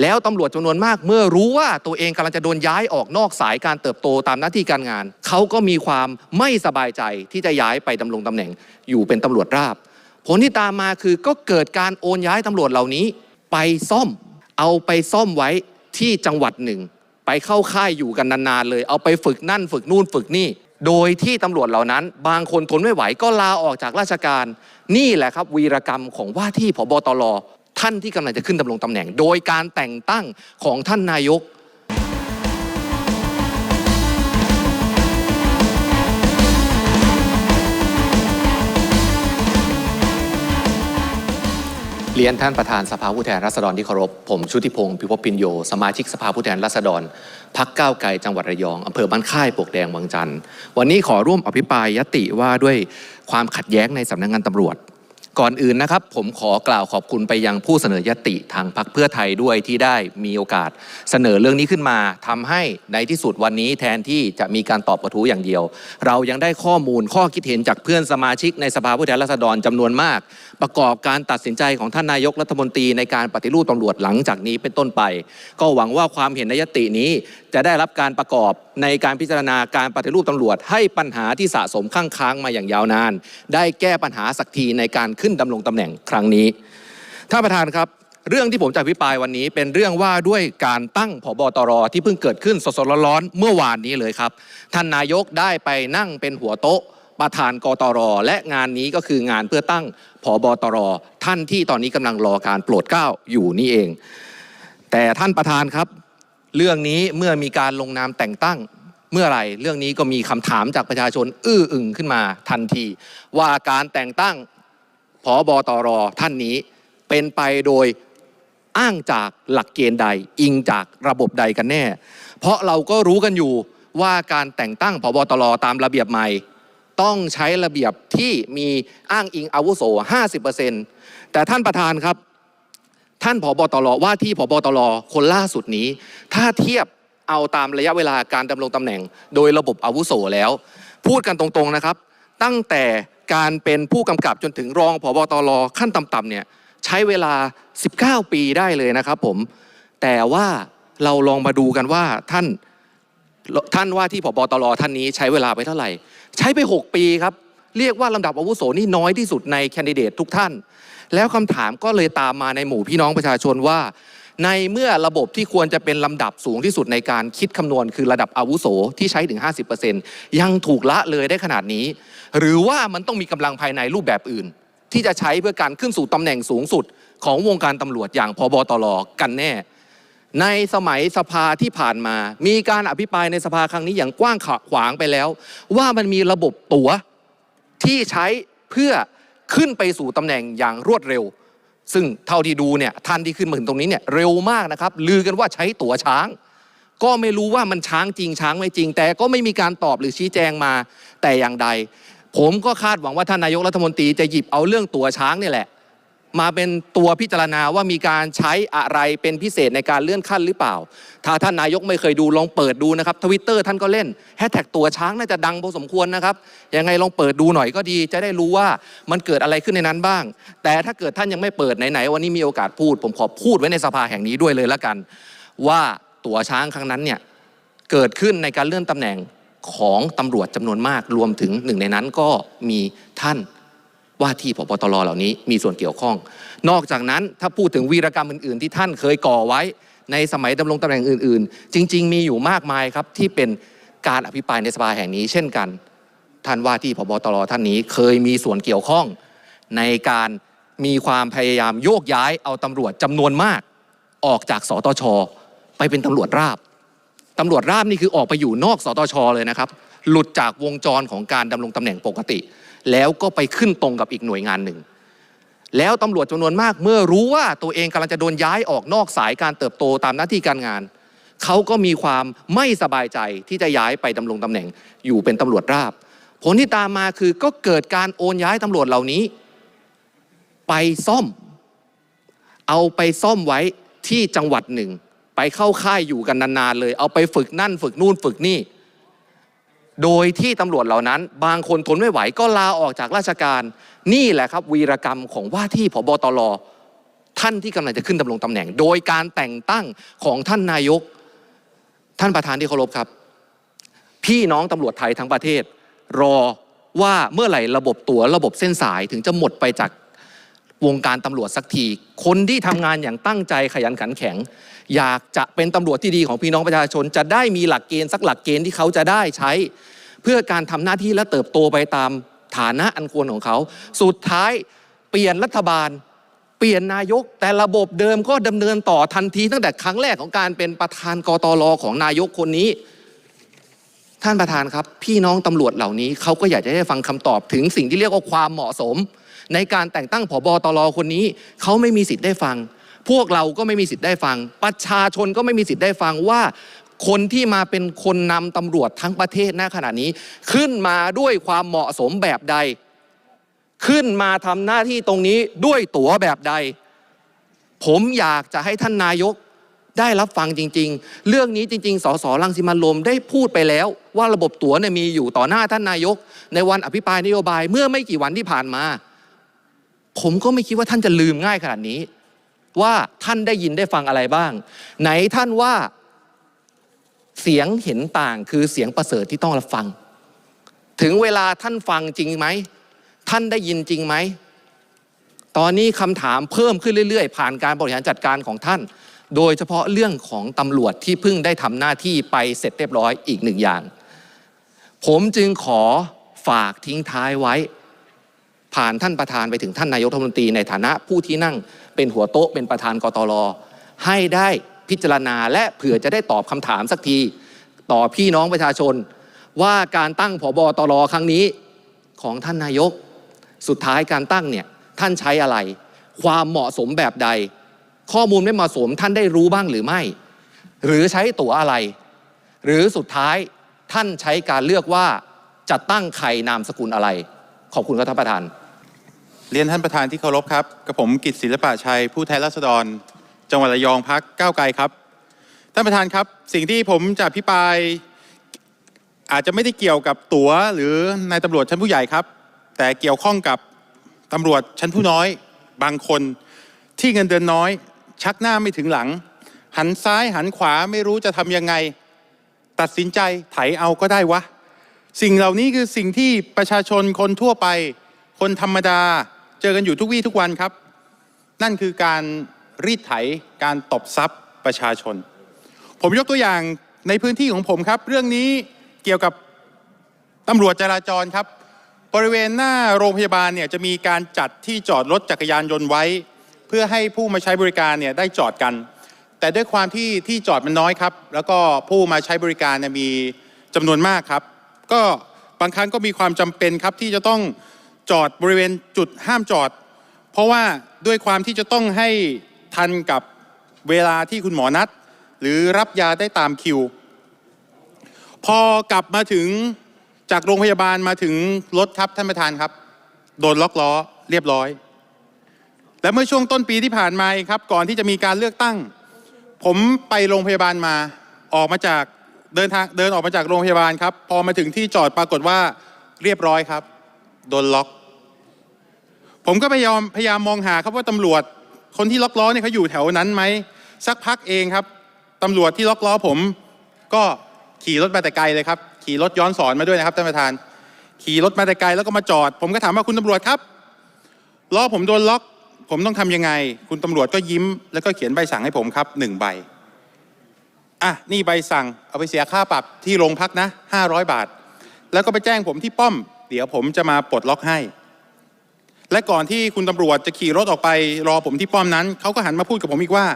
แล้วตำรวจจำนวนมากเมื่อรู้ว่าตัวเองกำลังจะโดนย้ายออกนอกสายการเติบโตตามหน้าที่การงาน เขาก็มีความไม่สบายใจที่จะย้ายไปดำรงตำแหน่งอยู่เป็นตำรวจราบ ผลที่ตามมาคือก็เกิดการโอนย้ายตำรวจเหล่านี้ ไปซ่อม เอาไปซ่อมไว้ที่จังหวัดหนึ่ง ไปเข้าค่ายอยู่กันนานๆเลย เอาไปฝึกนั่นฝึกนู่นฝึกนี่ โดยที่ตำรวจเหล่านั้น บางคนทนไม่ไหวก็ลาออกจากราชการ นี่แหละครับวีรกรรมของว่าที่ผบตร ท่านที่กำลังจะขึ้นดำรงตำแหน่ง โดยการแต่งตั้งของท่านนายกเรียนท่านประธานสภาผู้แทนราษฎรที่เคารพ ผมชุติพงศ์พิภพปินโย สมาชิกสภาผู้แทนราษฎรพักก้าวไกลจังหวัดระยองอำเภอบ้านค่ายปวกแดงวังจันทร์วันนี้ขอร่วมอภิปรายยติว่าด้วยความขัดแย้งในสำนักงานตำรวจ ก่อนอื่นนะครับ ผมขอกล่าวขอบคุณไปยังผู้เสนอยติทางพรรคเพื่อไทยด้วยที่ได้มีโอกาสเสนอเรื่องนี้ขึ้นมาทำให้ในที่สุดวันนี้แทนที่จะมีการตอบกระทู้อย่างเดียว เรายังได้ข้อมูลข้อคิดเห็นจากเพื่อนสมาชิกในสภาผู้แทนราษฎรจำนวนมาก ประกอบการตัดสินใจของท่านนายกรัฐมนตรีในการปฏิรูปตำรวจหลังจากนี้เป็นต้นไป ก็หวังว่าความเห็นในยตินี้ จะได้รับการประกอบในการพิจารณาการปฏิรูปตำรวจ ให้ปัญหาที่สะสมข้างค้างมาอย่างยาวนาน ได้แก้ปัญหาสักทีในการขึ้นดำรงตำแหน่งครั้งนี้ท่านประธานครับเรื่องที่ผมจะอภิปรายวันนี้เป็นเรื่องว่าด้วยการตั้งผบตรที่เพิ่งเกิดขึ้นสดๆร้อนๆเมื่อวานนี้เลยครับ ท่านนายกได้ไปนั่งเป็นหัวโต๊ะ ประธานกตร และงานนี้ก็คืองานเพื่อตั้งผบตร ท่านที่ตอนนี้กำลังรอการโปรดเกล้าอยู่นี่เอง แต่ท่านประธานครับ เรื่องนี้เมื่อมีการลงนามแต่งตั้งเมื่อไหร่เรื่องนี้ก็มีคำถามจากประชาชน อื้ออึงขึ้นมาทันที ว่าการแต่งตั้งผบตรท่านนี้เป็นไปโดยอ้างจากหลักเกณฑ์ใด อิงจากระบบใดกันแน่ เพราะเราก็รู้กันอยู่ว่าการแต่งตั้งผบตรตามระเบียบใหม่ ต้องใช้ระเบียบที่มีอ้างอิงอาวุโส 50%แต่ท่านประธานครับ ท่านผบตรว่าที่ผบตรคนล่าสุดนี้ ถ้าเทียบเอาตามระยะเวลาการดำรงตำแหน่ง โดยระบบอาวุโสแล้ว พูดกันตรงๆนะครับ ตั้งแต่การเป็นผู้กำกับจนถึงรองผบตรขั้นต่ำๆเนี่ยใช้เวลา 19 ปีได้เลยนะครับผม แต่ว่าเราลองมาดูกันว่าท่านท่านว่าที่ผบตรท่านนี้ใช้เวลาไปเท่าไหร่ ใช้ไป 6 ปีครับ เรียกว่าลำดับอาวุโสนี่น้อยที่สุดในแคนดิเดตทุกท่าน แล้วคำถามก็เลยตามมาในหมู่พี่น้องประชาชนว่า ในเมื่อระบบที่ควรจะเป็นลำดับสูงที่สุดในการคิดคำนวณ คือระดับอาวุโสที่ใช้ถึง 50%ยังถูกละเลยได้ขนาดนี้ หรือว่ามันต้องมีกำลังภายในรูปแบบอื่น ที่จะใช้เพื่อการขึ้นสู่ตำแหน่งสูงสุด ของวงการตำรวจอย่างพบตรกันแน่ ในสมัยสภาที่ผ่านมา มีการอภิปรายในสภาครั้งนี้อย่างกว้างขวางไปแล้ว ว่ามันมีระบบตั๋วที่ใช้เพื่อ ขึ้นไปสู่ตำแหน่งอย่างรวดเร็ว ซึ่งเท่าที่ดูเนี่ยท่านที่ขึ้นมาถึงตรงนี้เนี่ยเร็วมากนะครับลือกันว่าใช้ตั๋วช้าง ก็ไม่รู้ว่ามันช้างจริงช้างไม่จริง แต่ก็ไม่มีการตอบหรือชี้แจงมาแต่อย่างใด ผมก็คาดหวังว่าท่านนายกรัฐมนตรีจะหยิบเอาเรื่องตั๋วช้างนี่แหละ มาเป็นตัวพิจารณาว่ามีการใช้อะไรเป็นพิเศษในการเลื่อนขั้นหรือเปล่า ถ้าท่านนายกไม่เคยดูลองเปิดดูนะครับทวิตเตอร์ท่านก็เล่นแฮชแท็กตัวช้างน่าจะดังพอสมควรนะครับ ยังไงลองเปิดดูหน่อยก็ดี จะได้รู้ว่ามันเกิดอะไรขึ้นในนั้นบ้าง แต่ถ้าเกิดท่านยังไม่เปิดไหนๆวันนี้มีโอกาสพูด ผมขอพูดไว้ในสภาแห่งนี้ด้วยเลยละกัน ว่าตัวช้างครั้งนั้นเนี่ยเกิดขึ้นในการเลื่อนตำแหน่งของตำรวจจำนวนมากรวมถึงหนึ่งในนั้นก็มีท่าน ว่าที่พบตรเหล่านี้มีส่วนเกี่ยวข้อง นอกจากนั้นถ้าพูดถึงวีรกรรมอื่น ๆ ที่ท่านเคยก่อไว้ในสมัยดำรงตำแหน่งอื่น ๆ จริง ๆ มีอยู่มากมายครับที่เป็นการอภิปรายในสภาแห่งนี้ เช่นกัน ท่านว่าที่พบตรท่านนี้เคยมีส่วนเกี่ยวข้อง ในการมีความพยายามโยกย้ายเอาตำรวจจำนวนมาก ออกจากสตช ไปเป็นตำรวจราบตำรวจราบนี่คือออกไปอยู่นอกสตชเลยนะครับ หลุดจากวงจรของการดำรงตำแหน่งปกติ แล้วก็ไปขึ้นตรงกับอีกหน่วยงานหนึ่ง แล้วตำรวจจำนวนมากเมื่อรู้ว่าตัวเองกำลังจะโดนย้ายออกนอกสายการเติบโตตามหน้าที่การงาน เขาก็มีความไม่สบายใจที่จะย้ายไปดำรงตำแหน่งอยู่เป็นตำรวจราบ ผลที่ตามมาคือก็เกิดการโอนย้ายตำรวจเหล่านี้ ไปซ่อม เอาไปซ่อมไว้ที่จังหวัดหนึ่ง ไปเข้าค่ายอยู่กันนานๆเลย เอาไปฝึกนั่นฝึกนู่นฝึกนี่ โดยที่ตำรวจเหล่านั้น บางคนทนไม่ไหวก็ลาออกจากราชการ นี่แหละครับวีรกรรมของว่าที่ผบตรท่านที่กำลังจะขึ้นดำรงตำแหน่ง โดยการแต่งตั้งของท่านนายก ท่านประธานที่เคารพครับ พี่น้องตำรวจไทยทั้งประเทศ รอว่าเมื่อไหร่ระบบตัว๋วระบบเส้นสายถึงจะหมดไปจาก วงการตำรวจสักที คนที่ทำงานอย่างตั้งใจขยันขันแข็ง อยากจะเป็นตำรวจที่ดีของพี่น้องประชาชน จะได้มีหลักเกณฑ์สักหลักเกณฑ์ที่เขาจะได้ใช้ เพื่อการทำหน้าที่และเติบโตไปตามฐานะอันควรของเขา สุดท้ายเปลี่ยนรัฐบาล เปลี่ยนนายก แต่ระบบเดิมก็ดำเนินต่อทันทีตั้งแต่ครั้งแรกของการเป็นประธานกตลของนายกคนนี้ท่านประธานครับ พี่น้องตำรวจเหล่านี้เขาก็อยากจะได้ฟังคำตอบถึงสิ่งที่เรียกว่าความเหมาะสม ในการแต่งตั้งผบตรคนนี้เขาไม่มีสิทธิ์ได้ฟัง พวกเราก็ไม่มีสิทธิ์ได้ฟัง ประชาชนก็ไม่มีสิทธิ์ได้ฟังว่า คนที่มาเป็นคนนำตำรวจทั้งประเทศณขณะนี้ ขึ้นมาด้วยความเหมาะสมแบบใด ขึ้นมาทำหน้าที่ตรงนี้ด้วยตั๋วแบบใด ผมอยากจะให้ท่านนายกได้รับฟังจริง ๆ เรื่องนี้จริง ๆ สสรังสิมันต์โรมได้พูดไปแล้ว ว่าระบบตั๋วเนี่ยมีอยู่ต่อหน้าท่านนายก ในวันอภิปรายนโยบายเมื่อไม่กี่วันที่ผ่านมา ผมก็ไม่คิดว่าท่านจะลืมง่ายขนาดนี้ ว่าท่านได้ยินได้ฟังอะไรบ้าง ไหนท่านว่าเสียงเห็นต่างคือเสียงประเสริฐที่ต้องรับฟัง ถึงเวลาท่านฟังจริงไหม ท่านได้ยินจริงไหม ตอนนี้คำถามเพิ่มขึ้นเรื่อยๆ ผ่านการบริหารจัดการของท่าน โดยเฉพาะเรื่องของตำรวจที่เพิ่งได้ทำหน้าที่ไปเสร็จเรียบร้อยอีกหนึ่งอย่าง ผมจึงขอฝากทิ้งท้ายไว้ ผ่านท่านประธานไปถึงท่านนายกรัฐมนตรีในฐานะผู้ที่นั่งเป็นหัวโต๊ะเป็นประธานกตลให้ได้พิจารณาและเผื่อจะได้ตอบคำถามสักที ต่อพี่น้องประชาชน ว่าการตั้งผบตรครั้งนี้ของท่านนายก สุดท้ายการตั้งเนี่ยท่านใช้อะไร ความเหมาะสมแบบใด ข้อมูลไม่เหมาะสมท่านได้รู้บ้างหรือไม่ หรือใช้ตั๋วอะไร หรือสุดท้ายท่านใช้การเลือกว่าจะตั้งใครนามสกุลอะไร ขอบคุณครับท่านประธาน เรียนท่านประธานที่เคารพครับกับผมกิตศิลปะชัยผู้แทนราษฎร จังหวัดระยองพักก้าวไกลครับ ท่านประธานครับ สิ่งที่ผมจะอภิปราย อาจจะไม่ได้เกี่ยวกับตั๋วหรือนายตำรวจชั้นผู้ใหญ่ครับ แต่เกี่ยวข้องกับตำรวจชั้นผู้น้อยบางคนที่เงินเดือนน้อย ชักหน้าไม่ถึงหลัง หันซ้ายหันขวาไม่รู้จะทำยังไง ตัดสินใจไถเอาก็ได้วะ สิ่งเหล่านี้คือสิ่งที่ประชาชนคนทั่วไป คนธรรมดา เจอกันอยู่ทุกวี่ทุกวันครับ นั่นคือการรีดไถการตบทรัพย์ประชาชน ผมยกตัวอย่างในพื้นที่ของผมครับ เรื่องนี้เกี่ยวกับตำรวจจราจรครับ บริเวณหน้าโรงพยาบาลเนี่ยจะมีการจัดที่จอดรถจักรยานยนต์ไว้ เพื่อให้ผู้มาใช้บริการเนี่ยได้จอดกัน แต่ด้วยความที่ที่จอดมันน้อยครับ แล้วก็ผู้มาใช้บริการเนี่ยมีจำนวนมากครับ ก็บางครั้งก็มีความจำเป็นครับที่จะต้อง จอดบริเวณจุดห้ามจอด เพราะว่าด้วยความที่จะต้องให้ทันกับเวลาที่คุณหมอนัด หรือรับยาได้ตามคิว พอกลับมาถึงจากโรงพยาบาลมาถึงรถครับท่านประธานครับ โดนล็อกล้อเรียบร้อย และเมื่อช่วงต้นปีที่ผ่านมาเองครับ ก่อนที่จะมีการเลือกตั้ง ผมไปโรงพยาบาลมาออกมาจากเดินทางเดินออกมาจากโรงพยาบาลครับ พอมาถึงที่จอดปรากฏว่าเรียบร้อยครับ โดนล็อก ผมก็พยายามพยายามมองหาครับว่าตำรวจ คนที่ล็อกล้อเนี่ยเขาอยู่แถวนั้นไหมสักพักเองครับตำรวจที่ล็อกล้อผม ก็ขี่รถมาแต่ไกลเลยครับ ขี่รถย้อนสอนมาด้วยนะครับท่านประธาน ขี่รถมาแต่ไกลแล้วก็มาจอด ผมก็ถามว่าคุณตำรวจครับล้อผมโดนล็อกผมต้องทำยังไง คุณตำรวจก็ยิ้ม แล้วก็เขียนใบสั่งให้ผมครับหนึ่งใบอะนี่ใบสั่งเอาไปเสียค่าปรับที่โรงพักนะห้าร้อยบาท แล้วก็ไปแจ้งผมที่ป้อม เดี๋ยวผมจะมาปลดล็อกให้ และก่อนที่คุณตำรวจจะขี่รถออกไป รอผมที่ป้อมนั้น เขาก็หันมาพูดกับผมอีกว่า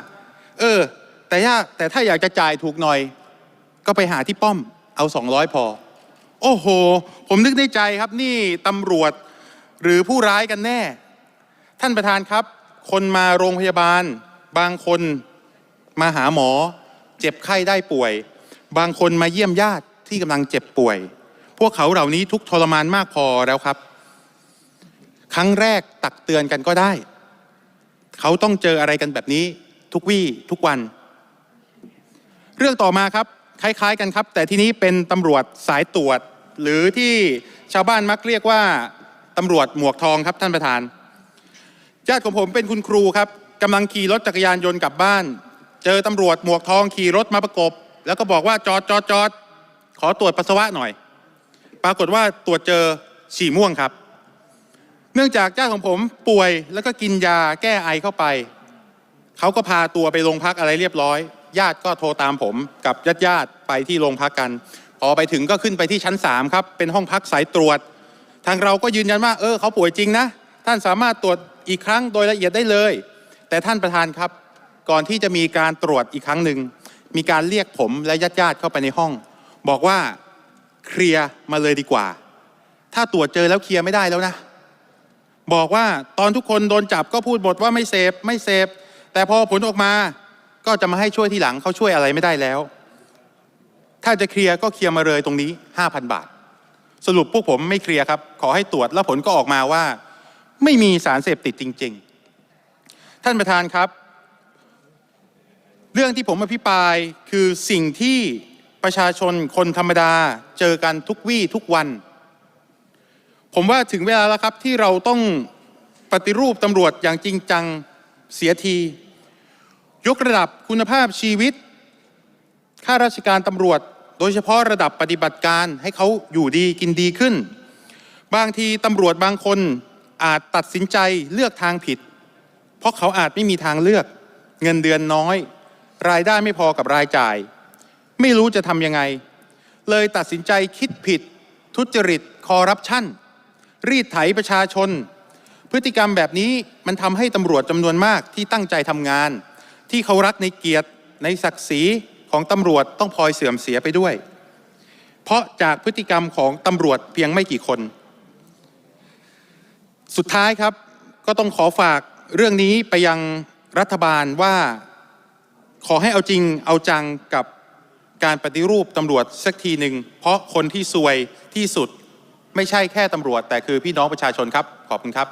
เออ แต่ถ้าแต่ถ้าอยากจะจ่ายถูกหน่อย ก็ไปหาที่ป้อม เอาสองร้อยพอ โอ้โห ผมนึกในใจครับนี่ตำรวจหรือผู้ร้ายกันแน่ ท่านประธานครับ คนมาโรงพยาบาล บางคนมาหาหมอ เจ็บไข้ได้ป่วย บางคนมาเยี่ยมญาติที่กำลังเจ็บป่วย พวกเขาเหล่านี้ทุกทรมานมากพอแล้วครับ ครั้งแรกตักเตือนกันก็ได้ เขาต้องเจออะไรกันแบบนี้ทุกวี่ทุกวัน เรื่องต่อมาครับคล้ายๆกันครับ แต่ที่นี้เป็นตำรวจสายตรวจ หรือที่ชาวบ้านมักเรียกว่าตำรวจหมวกทองครับท่านประธานญาติของผมเป็นคุณครูครับกำลังขี่รถจักรยานยนต์กลับบ้าน เจอตำรวจหมวกทองขี่รถมาประกบ แล้วก็บอกว่าจอดจอดจอดขอตรวจปัสสาวะหน่อย ปรากฏว่าตรวจเจอฉี่ม่วงครับ เนื่องจากญาติของผมป่วยแล้วก็กินยาแก้ไอเข้าไป เขาก็พาตัวไปโรงพักอะไรเรียบร้อย ญาติก็โทรตามผมกับญาติญาติไปที่โรงพักกัน พอไปถึงก็ขึ้นไปที่ชั้น3ครับ เป็นห้องพักสายตรวจ ทางเราก็ยืนยันว่า เออเขาป่วยจริงนะ ท่านสามารถตรวจอีกครั้งโดยละเอียดได้เลย แต่ท่านประธานครับ ก่อนที่จะมีการตรวจอีกครั้งหนึ่งมีการเรียกผมและญาติญาติเข้าไปในห้อง บอกว่า เคลียร์มาเลยดีกว่า ถ้าตรวจเจอแล้วเคลียร์ไม่ได้แล้วนะ บอกว่าตอนทุกคนโดนจับก็พูดบทว่าไม่เสพไม่เสพแต่พอผลออกมาก็จะมาให้ช่วยที่หลังเขาช่วยอะไรไม่ได้แล้ว ถ้าจะเคลียร์ก็เคลียร์มาเลยตรงนี้ 5,000 บาท สรุปพวกผมไม่เคลียร์ครับ ขอให้ตรวจแล้วผลก็ออกมาว่า ไม่มีสารเสพติดจริง ๆ ท่านประธานครับ เรื่องที่ผมอภิปรายคือสิ่งที่ ประชาชนคนธรรมดาเจอกันทุกวี่ทุกวัน ผมว่าถึงเวลาแล้วครับที่เราต้องปฏิรูปตำรวจอย่างจริงจังเสียที ยกระดับคุณภาพชีวิตข้าราชการตำรวจ โดยเฉพาะระดับปฏิบัติการให้เขาอยู่ดีกินดีขึ้น บางทีตำรวจบางคนอาจตัดสินใจเลือกทางผิด เพราะเขาอาจไม่มีทางเลือก เงินเดือนน้อย รายได้ไม่พอกับรายจ่าย ไม่รู้จะทำยังไง เลยตัดสินใจคิดผิด ทุจริตคอร์รัปชันรีดไถประชาชน พฤติกรรมแบบนี้มันทำให้ตำรวจจำนวนมากที่ตั้งใจทำงาน ที่เขารักในเกียรติในศักดิ์ศรีของตำรวจต้องพลอยเสื่อมเสียไปด้วย เพราะจากพฤติกรรมของตำรวจเพียงไม่กี่คน สุดท้ายครับก็ต้องขอฝากเรื่องนี้ไปยังรัฐบาลว่าขอให้เอาจริงเอาจังกับ การปฏิรูปตำรวจสักทีหนึ่งเพราะคนที่ซวยที่สุดไม่ใช่แค่ตำรวจ แต่คือพี่น้องประชาชนครับ ขอบคุณครับ